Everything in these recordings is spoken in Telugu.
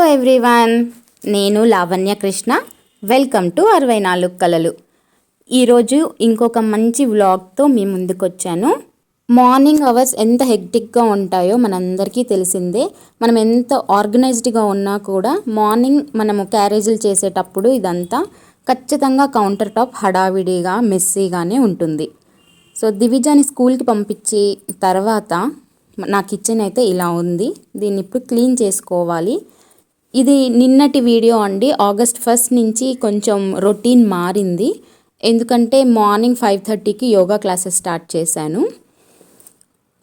హలో ఎవ్రీవన్ నేను లావణ్య కృష్ణ. వెల్కమ్ టు అరవై నాలుగు కలలు ఈరోజు ఇంకొక మంచి వ్లాగ్తో మీ ముందుకు వచ్చాను మార్నింగ్ అవర్స్ ఎంత హెక్టిక్గా ఉంటాయో మనందరికీ తెలిసిందే. మనం ఎంత ఆర్గనైజ్డ్గా ఉన్నా కూడా మార్నింగ్ మనము క్యారేజీలు చేసేటప్పుడు ఇదంతా ఖచ్చితంగా కౌంటర్ టాప్ హడావిడిగా మెస్సీగానే ఉంటుంది. సో దివిజాని స్కూల్కి పంపించి తర్వాత నా కిచెన్ అయితే ఇలా ఉంది. దీన్ని ఇప్పుడు క్లీన్ చేసుకోవాలి. ఇది నిన్నటి వీడియో అండి. ఆగస్ట్ ఫస్ట్ నుంచి కొంచెం రొటీన్ మారింది. ఎందుకంటే మార్నింగ్ ఫైవ్ థర్టీకి యోగా క్లాసెస్ స్టార్ట్ చేశాను.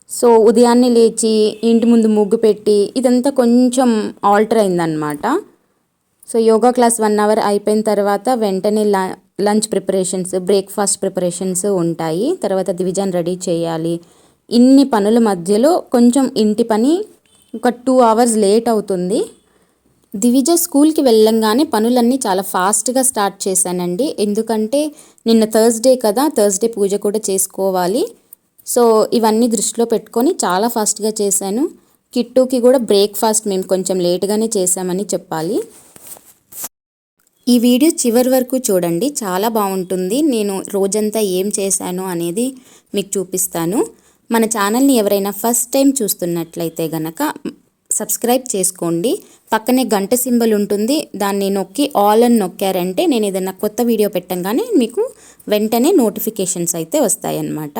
సో ఉదయాన్నే లేచి ఇంటి ముందు ముగ్గు పెట్టి ఇదంతా కొంచెం ఆల్టర్ అయిందనమాట so yoga class one hour అయిపోయిన తర్వాత వెంటనే లంచ్ ప్రిపరేషన్స్ బ్రేక్ఫాస్ట్ ప్రిపరేషన్స్ ఉంటాయి. తర్వాత దివిజన్ రెడీ చేయాలి. ఇన్ని పనుల మధ్యలో కొంచెం ఇంటి పని ఒక టూ అవర్స్ లేట్ అవుతుంది. దివిజ స్కూల్కి వెళ్ళంగానే పనులన్నీ చాలా ఫాస్ట్గా స్టార్ట్ చేశానండి. ఎందుకంటే నిన్న థర్స్డే కదా థర్స్డే పూజ కూడా చేసుకోవాలి. సో ఇవన్నీ దృష్టిలో పెట్టుకొని చాలా ఫాస్ట్గా చేశాను. కిట్టుకి కూడా బ్రేక్ఫాస్ట్ మేము కొంచెం లేట్గానే చేశామని చెప్పాలి. ఈ వీడియో చివరి వరకు చూడండి. చాలా బాగుంటుంది. నేను రోజంతా ఏం చేశాను అనేది మీకు చూపిస్తాను. మన ఛానల్ని ఎవరైనా ఫస్ట్ టైం చూస్తున్నట్లయితే గనక సబ్స్క్రైబ్ చేసుకోండి. పక్కనే గంట సింబల్ ఉంటుంది. దాన్ని నొక్కి ఆల్ అని నొక్కారంటే నేను ఏదైనా కొత్త వీడియో పెట్టంగానే మీకు వెంటనే నోటిఫికేషన్స్ అయితే వస్తాయన్నమాట.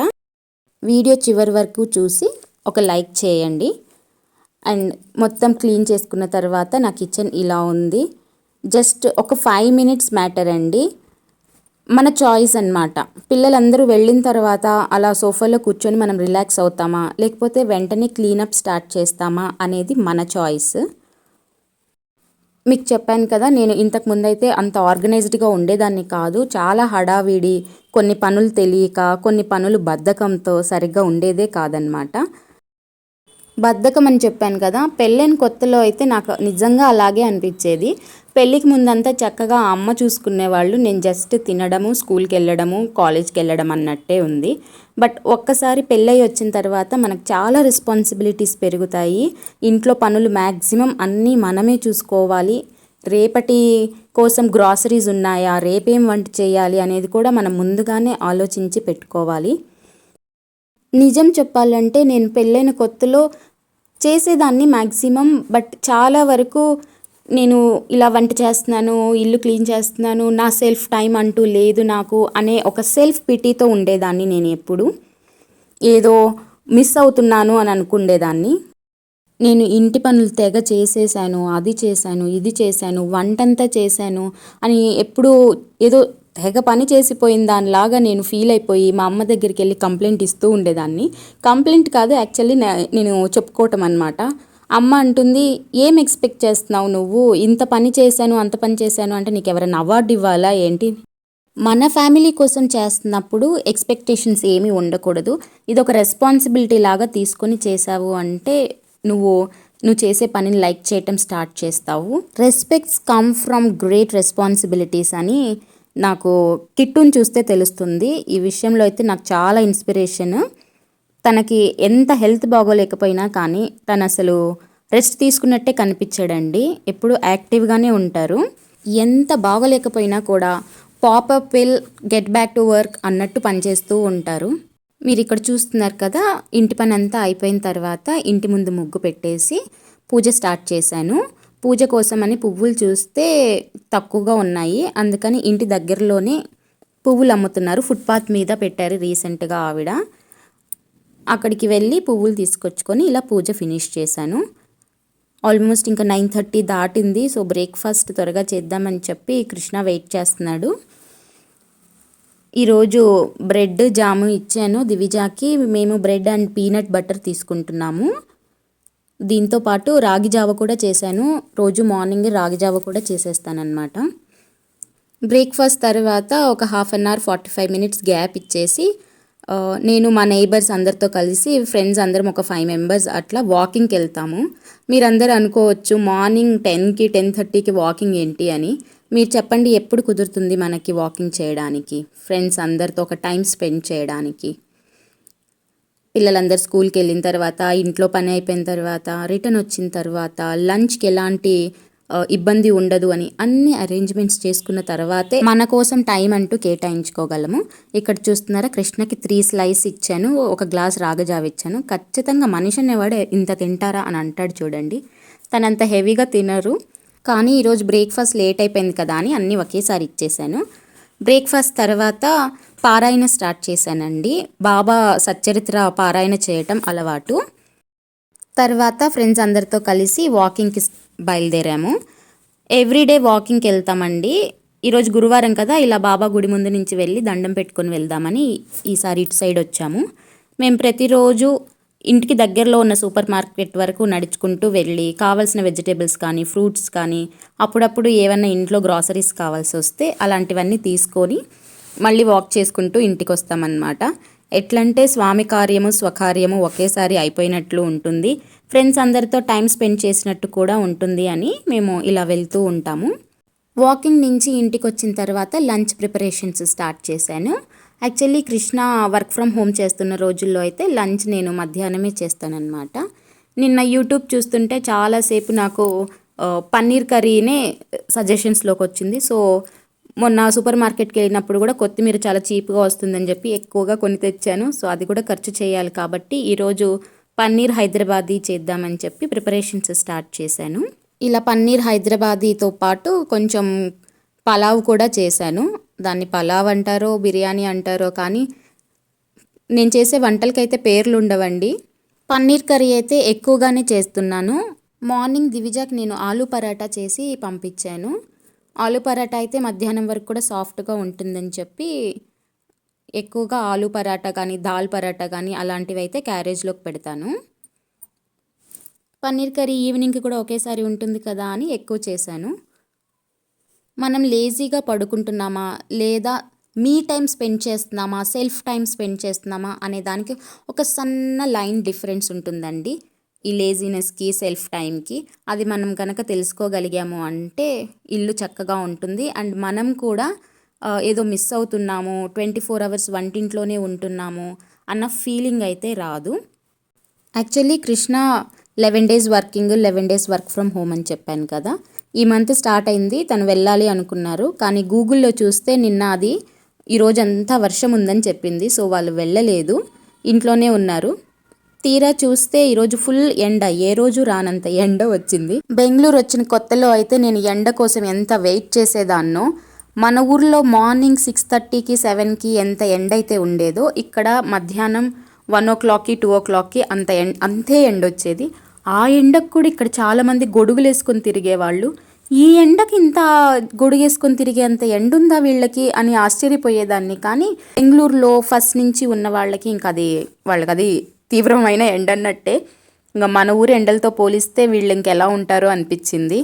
వీడియో చివరి వరకు చూసి ఒక లైక్ చేయండి. అండ్ మొత్తం క్లీన్ చేసుకున్న తర్వాత నా కిచెన్ ఇలా ఉంది. జస్ట్ ఒక ఫైవ్ మినిట్స్ మ్యాటర్ అండి. మన చాయిస్ అనమాట పిల్లలందరూ వెళ్ళిన తర్వాత అలా సోఫాలో కూర్చొని మనం రిలాక్స్ అవుతామా? లేకపోతే వెంటనే క్లీనప్ స్టార్ట్ చేస్తామా? అనేది మన చాయిస్ మీకు చెప్పాను కదా నేను ఇంతకు ముందైతే అంత ఆర్గనైజ్డ్గా ఉండేదాన్ని కాదు. చాలా హడావిడి కొన్ని పనులు తెలియక కొన్ని పనులు బద్ధకంతో సరిగ్గా ఉండేదే కాదనమాట బద్ధకం అని చెప్పాను కదా పెళ్ళైన కొత్తలో అయితే నాకు నిజంగా అలాగే అనిపించేది. పెళ్ళికి ముందంతా చక్కగా అమ్మ చూసుకునేవాళ్ళు నేను జస్ట్ తినడము స్కూల్కి వెళ్ళడము కాలేజ్కి వెళ్ళడం అన్నట్టే ఉంది. బట్ ఒక్కసారి పెళ్ళయి వచ్చిన తర్వాత మనకు చాలా రెస్పాన్సిబిలిటీస్ పెరుగుతాయి. ఇంట్లో పనులు మ్యాక్సిమం అన్నీ మనమే చూసుకోవాలి. రేపటి కోసం గ్రాసరీస్ ఉన్నాయా రేపేం వంట చేయాలి అనేది కూడా మనం ముందుగానే ఆలోచించి పెట్టుకోవాలి. నిజం చెప్పాలంటే నేను పెళ్ళైన కొత్తలో చేసేదాన్ని మ్యాక్సిమం బట్ చాలా వరకు నేను ఇలా వంట చేస్తున్నాను ఇల్లు క్లీన్ చేస్తున్నాను నా సెల్ఫ్ టైం అంటూ లేదు నాకు అనే ఒక సెల్ఫ్ పిటీతో ఉండేదాన్ని నేను ఎప్పుడు. ఏదో మిస్ అవుతున్నాను అని అనుకుండేదాన్ని. నేను ఇంటి పనులు తెగ చేసేసాను అది చేశాను ఇది చేశాను వంటంతా చేశాను అని ఎప్పుడు ఏదో తెగ పని చేసిపోయిన దానిలాగా నేను ఫీల్ అయిపోయి మా అమ్మ దగ్గరికి వెళ్ళి కంప్లైంట్ ఇస్తూ ఉండేదాన్ని. కంప్లైంట్ కాదు యాక్చువల్లీ నేను చెప్పుకోవటం అనమాట అమ్మ అంటుంది ఏం ఎక్స్పెక్ట్ చేస్తున్నావు నువ్వు? ఇంత పని చేశాను అంత పని చేశాను అంటే నీకు ఎవరైనా అవార్డు ఇవ్వాలా ఏంటి? మన ఫ్యామిలీ కోసం చేస్తున్నప్పుడు ఎక్స్పెక్టేషన్స్ ఏమీ ఉండకూడదు. ఇది ఒక రెస్పాన్సిబిలిటీ లాగా తీసుకొని చేసావు అంటే నువ్వు నువ్వు చేసే పనిని లైక్ చేయటం స్టార్ట్ చేస్తావు. Respects come from great responsibilities అని నాకు కిట్టుని చూస్తే తెలుస్తుంది. ఈ విషయంలో అయితే నాకు చాలా ఇన్స్పిరేషన్. తనకి ఎంత హెల్త్ బాగోలేకపోయినా కానీ తను అసలు రెస్ట్ తీసుకున్నట్టే కనిపించాడండి. ఎప్పుడు యాక్టివ్గానే ఉంటారు. ఎంత బాగోలేకపోయినా కూడా popup will get back to work అన్నట్టు పనిచేస్తూ ఉంటారు. మీరు ఇక్కడ చూస్తున్నారు కదా ఇంటి పని అంతా అయిపోయిన తర్వాత ఇంటి ముందు ముగ్గు పెట్టేసి పూజ స్టార్ట్ చేశాను. పూజ కోసమని పువ్వులు చూస్తే తక్కువగా ఉన్నాయి. అందుకని ఇంటి దగ్గరలోనే పువ్వులు అమ్ముతున్నారు. ఫుట్పాత్ మీద పెట్టారు రీసెంట్గా ఆవిడ. అక్కడికి వెళ్ళి పువ్వులు తీసుకొచ్చుకొని ఇలా పూజ ఫినిష్ చేశాను. ఆల్మోస్ట్ ఇంకా నైన్ థర్టీ దాటింది. సో బ్రేక్ఫాస్ట్ త్వరగా చేద్దామని చెప్పి కృష్ణ వెయిట్ చేస్తున్నాడు. ఈరోజు బ్రెడ్ జాము ఇచ్చాను. దివిజాకి మేము బ్రెడ్ అండ్ పీనట్ బటర్ తీసుకుంటున్నాము. దీంతో పాటు రాగి జావ కూడా చేశాను. రోజు మార్నింగ్ రాగి జావ కూడా చేసేస్తానమాట బ్రేక్ఫాస్ట్ తర్వాత ఒక half an hour forty five minutes gap ఇచ్చేసి నేను మా నైబర్స్ అందరితో కలిసి ఫ్రెండ్స్ అందరం ఒక ఫైవ్ మెంబర్స్ అట్లా వాకింగ్కి వెళ్తాము మీరందరూ అనుకోవచ్చు మార్నింగ్ టెన్కి టెన్ థర్టీకి వాకింగ్ ఏంటి అని. మీరు చెప్పండి ఎప్పుడు కుదురుతుంది మనకి వాకింగ్ చేయడానికి? ఫ్రెండ్స్ అందరితో ఒక టైం స్పెండ్ చేయడానికి. పిల్లలందరూ స్కూల్కి వెళ్ళిన తర్వాత ఇంట్లో పని అయిపోయిన తర్వాత రిటర్న్ వచ్చిన తర్వాత లంచ్కి ఎలాంటి ఇబ్బంది ఉండదు అని అన్ని అరేంజ్మెంట్స్ చేసుకున్న తర్వాతే మన కోసం టైం అంటూ కేటాయించుకోగలము. ఇక్కడ చూస్తున్నారా కృష్ణకి త్రీ స్లైస్ ఇచ్చాను ఒక గ్లాస్ రాగజావ ఇచ్చాను. ఖచ్చితంగా మనిషి అనేవాడు ఇంత తింటారా అని అంటాడు చూడండి. తనంత హెవీగా తినరు కానీ ఈరోజు బ్రేక్ఫాస్ట్ లేట్ అయిపోయింది కదా అని అన్నీ ఒకేసారి ఇచ్చేసాను బ్రేక్ఫాస్ట్ తర్వాత పారాయణ స్టార్ట్ చేశానండి. బాబా సచ్చరిత్ర పారాయణ చేయటం అలవాటు. తర్వాత ఫ్రెండ్స్ అందరితో కలిసి వాకింగ్కి బయలుదేరాము. ఎవ్రీడే వాకింగ్కి వెళ్తామండి. ఈరోజు గురువారం కదా ఇలా బాబా గుడి ముందు నుంచి వెళ్ళి దండం పెట్టుకొని వెళ్దామని ఈసారి ఇటు సైడ్ వచ్చాము. మేము ప్రతిరోజు ఇంటికి దగ్గరలో ఉన్న సూపర్ మార్కెట్ వరకు నడుచుకుంటూ వెళ్ళి కావాల్సిన వెజిటేబుల్స్ కానీ ఫ్రూట్స్ కానీ అప్పుడప్పుడు ఏమైనా ఇంట్లో గ్రాసరీస్ కావాల్సి వస్తే అలాంటివన్నీ తీసుకొని మళ్ళీ వాక్ చేసుకుంటూ ఇంటికి వస్తామన్నమాట. ఎట్లంటే స్వామి కార్యము స్వకార్యము ఒకేసారి అయిపోయినట్లు ఉంటుంది. ఫ్రెండ్స్ అందరితో టైం స్పెండ్ చేసినట్టు కూడా ఉంటుంది అని మేము ఇలా వెళ్తూ ఉంటాము. వాకింగ్ నుంచి ఇంటికి వచ్చిన తర్వాత లంచ్ ప్రిపరేషన్స్ స్టార్ట్ చేశాను. Actually Krishna work from home చేస్తున్న రోజుల్లో అయితే లంచ్ నేను మధ్యాహ్నమే చేస్తానన్నమాట. నిన్న యూట్యూబ్ చూస్తుంటే చాలాసేపు నాకు పన్నీర్ కర్రీనే సజెషన్స్లోకి వచ్చింది. సో మొన్న సూపర్ మార్కెట్కి వెళ్ళినప్పుడు కూడా కొత్తిమీర చాలా చీప్గా వస్తుందని చెప్పి ఎక్కువగా కొని తెచ్చాను. సో అది కూడా ఖర్చు చేయాలి కాబట్టి ఈరోజు పన్నీర్ హైదరాబాదీ చేద్దామని చెప్పి ప్రిపరేషన్స్ స్టార్ట్ చేశాను. ఇలా పన్నీర్ హైదరాబాదీతో పాటు కొంచెం పలావ్ కూడా చేశాను. దాన్ని పలావ్ అంటారో బిర్యానీ అంటారో కానీ నేను చేసే వంటలకైతే పేర్లు ఉండవండి. పన్నీర్ కర్రీ అయితే ఎక్కువగానే చేస్తున్నాను. మార్నింగ్ దివిజాకి నేను ఆలూ పరాటా చేసి పంపించాను. ఆలు పరాటా అయితే మధ్యాహ్నం వరకు కూడా సాఫ్ట్గా ఉంటుందని చెప్పి ఎక్కువగా ఆలు పరాటా కానీ దాల్ పరాటా కానీ అలాంటివి అయితే క్యారేజ్లోకి పెడతాను. పన్నీర్ కర్రీ ఈవినింగ్కి కూడా ఒకేసారి ఉంటుంది కదా అని ఎక్కువ చేశాను. మనం లేజీగా పడుకుంటున్నామా లేదా మీ టైం స్పెండ్ చేస్తున్నామా సెల్ఫ్ టైం స్పెండ్ చేస్తున్నామా అనే దానికి ఒక సన్న లైన్ డిఫరెన్స్ ఉంటుందండి. ఈ లేజినెస్కి సెల్ఫ్ టైంకి అది మనం కనుక తెలుసుకోగలిగాము అంటే ఇల్లు చక్కగా ఉంటుంది. అండ్ మనం కూడా ఏదో మిస్ అవుతున్నాము ట్వంటీ ఫోర్ అవర్స్ వంటింట్లోనే ఉంటున్నాము అన్న ఫీలింగ్ అయితే రాదు. Actually Krishna eleven days working eleven days work from home అని చెప్పాను కదా. ఈ మంత్ స్టార్ట్ అయింది తను వెళ్ళాలి అనుకున్నారు. కానీ గూగుల్లో చూస్తే నిన్న అది ఈరోజంతా వర్షం ఉందని చెప్పింది. సో వాళ్ళు వెళ్ళలేదు. ఇంట్లోనే ఉన్నారు. తీరా చూస్తే ఈరోజు ఫుల్ ఎండ. ఏ రోజు రానంత ఎండ వచ్చింది. బెంగళూరు వచ్చిన కొత్తలో అయితే నేను ఎండ కోసం ఎంత వెయిట్ చేసేదాన్నో మన ఊర్లో మార్నింగ్ సిక్స్ థర్టీకి సెవెన్కి ఎంత ఎండ అయితే ఉండేదో ఇక్కడ మధ్యాహ్నం వన్ ఓ క్లాక్కి టూ ఓ క్లాక్కి అంత ఎండ అంతే ఎండ వచ్చేది. ఆ ఎండకు కూడా ఇక్కడ చాలామంది గొడుగులు వేసుకొని తిరిగేవాళ్ళు. ఈ ఎండకి ఇంత గొడుగేసుకొని తిరిగే అంత ఎండ ఉందా వీళ్ళకి అని ఆశ్చర్యపోయేదాన్ని. కానీ బెంగళూరులో ఫస్ట్ నుంచి ఉన్న వాళ్ళకి ఇంకా అది వాళ్ళకి అది తీవ్రమైన ఎండ అన్నట్టే ఇంకా మన ఊరు ఎండలతో పోలిస్తే వీళ్ళు ఇంకెలా ఉంటారో అనిపించింది.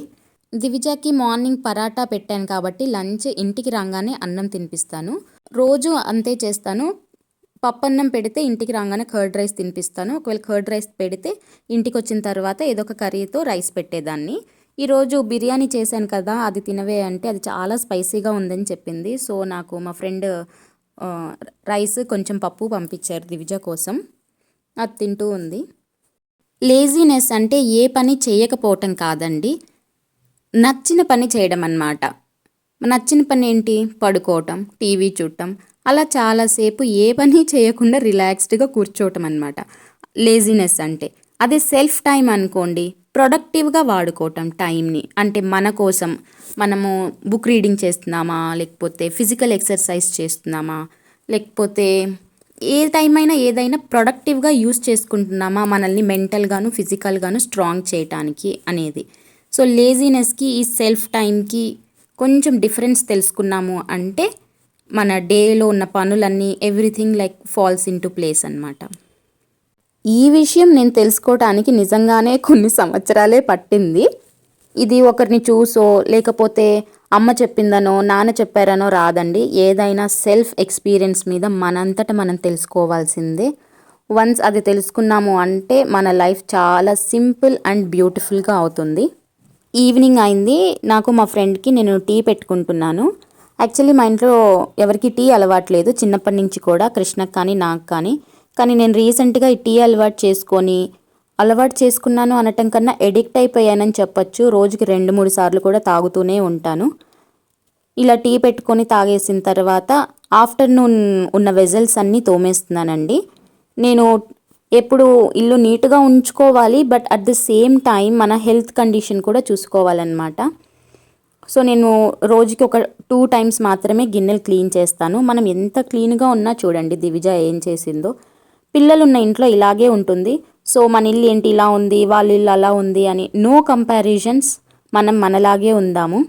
దివిజాకి మార్నింగ్ పరాటా పెట్టాను కాబట్టి లంచ్ ఇంటికి రాగానే అన్నం తినిపిస్తాను. రోజు అంతే చేస్తాను. పప్పన్నం పెడితే ఇంటికి రాగానే కర్డ్ రైస్ తినిపిస్తాను. ఒకవేళ కర్డ్ రైస్ పెడితే ఇంటికి వచ్చిన తర్వాత ఏదో ఒక కర్రీతో రైస్ పెట్టేదాన్ని. ఈరోజు బిర్యానీ చేశాను కదా అది తినవే అంటే అది చాలా స్పైసీగా ఉందని చెప్పింది. సో నాకు మా ఫ్రెండ్ రైస్ కొంచెం పప్పు పంపించారు దివిజ కోసం. అది తింటూ ఉంది. లేజీనెస్ అంటే ఏ పని చేయకపోవటం కాదండి. నచ్చిన పని చేయడం అన్నమాట. నచ్చిన పని ఏంటి? పడుకోవటం టీవీ చూడటం అలా చాలాసేపు ఏ పని చేయకుండా రిలాక్స్డ్గా కూర్చోవటం అనమాట లేజినెస్ అంటే అదే సెల్ఫ్ టైం అనుకోండి. ప్రొడక్టివ్గా వాడుకోవటం టైంని అంటే మన కోసం మనము బుక్ రీడింగ్ చేస్తున్నామా? లేకపోతే ఫిజికల్ ఎక్సర్సైజ్ చేస్తున్నామా? లేకపోతే ఏ టైం అయినా ఏదైనా ప్రొడక్టివ్గా యూస్ చేసుకుంటున్నామా? మనల్ని మెంటల్గాను ఫిజికల్గాను స్ట్రాంగ్ చేయటానికి అనేది. సో లేజినెస్కి ఈ సెల్ఫ్ టైంకి కొంచెం డిఫరెన్స్ తెలుసుకున్నాము అంటే మన డేలో ఉన్న పనులన్నీ everything like falls into place అనమాట ఈ విషయం నేను తెలుసుకోవటానికి నిజంగానే కొన్ని సంవత్సరాలే పట్టింది. ఇది ఒకరిని చూసో లేకపోతే అమ్మ చెప్పిందనో నాన్న చెప్పారనో రాదండి. ఏదైనా సెల్ఫ్ ఎక్స్పీరియన్స్ మీద మనంతట మనం తెలుసుకోవాల్సిందే. వన్స్ అది తెలుసుకున్నాము అంటే మన లైఫ్ చాలా సింపుల్ అండ్ బ్యూటిఫుల్గా అవుతుంది. ఈవినింగ్ అయింది. నాకు మా ఫ్రెండ్కి నేను టీ పెట్టుకుంటున్నాను. యాక్చువల్లీ మా ఇంట్లో ఎవరికి టీ అలవాట్లేదు చిన్నప్పటి నుంచి కూడా కృష్ణకు కానీ నాకు కానీ. కానీ నేను రీసెంట్గా ఈ టీ అలవాటు చేసుకొని అలవాటు చేసుకున్నాను అనటం కన్నా ఎడిక్ట్ అయిపోయానని చెప్పొచ్చు. రోజుకి రెండు మూడు సార్లు కూడా తాగుతూనే ఉంటాను. ఇలా టీ పెట్టుకొని తాగేసిన తర్వాత ఆఫ్టర్నూన్ ఉన్న వెజల్స్ అన్నీ తోమేస్తున్నానండి. నేను ఎప్పుడు ఇల్లు నీట్గా ఉంచుకోవాలి but at the same time మన హెల్త్ కండిషన్ కూడా చూసుకోవాలన్నమాట. సో నేను రోజుకి ఒక టూ టైమ్స్ మాత్రమే గిన్నెలు క్లీన్ చేస్తాను. మనం ఎంత క్లీన్గా ఉన్నా చూడండి దివిజ ఏం చేసిందో. పిల్లలు ఉన్న ఇంట్లో ఇలాగే ఉంటుంది. సో మన ఇల్లు ఏంటి? ఇలా ఉంది వాళ్ళ ఇల్లు అలా ఉంది అని నో కంపారిజన్స్ మనం మనలాగే ఉందాము.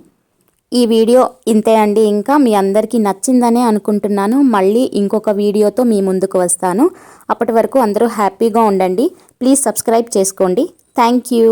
ఈ వీడియో ఇంతే అండి. ఇంకా మీ అందరికీ నచ్చిందనే అనుకుంటున్నాను. మళ్ళీ ఇంకొక వీడియోతో మీ ముందుకు వస్తాను. అప్పటి వరకు అందరూ హ్యాపీగా ఉండండి. ప్లీజ్ సబ్స్క్రైబ్ చేసుకోండి. Thank you.